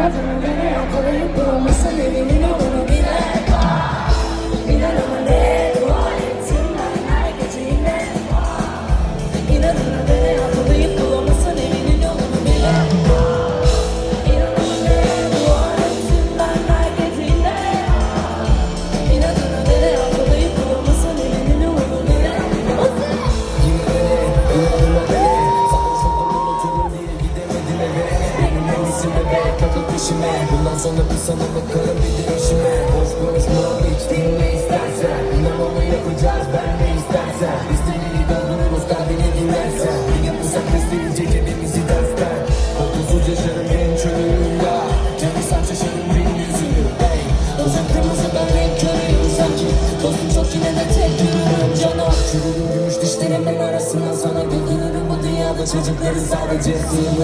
never let go. Benim en iyisi bebek, takıl peşime. Bundan sonra bir sana bakarım bir de işime. Boş konuşma hiç dinle istersen. İnanmamı yapacağız ben ne istersen. İstediğini doldururuz kalbini dinlersen Bir yapırsak isteyince cebimizi dersten Otuzsuz yaşarım genç ölürüm ya Canı saç yaşarım bin yüzünü Hey, Özüm kırmızıdan renk körüyüm sanki. Dostum çok yine de tek yürürüm canım Çürürüm gümüş dişlerimin arasından sana Bu dünyada çocukları sadece sığınırım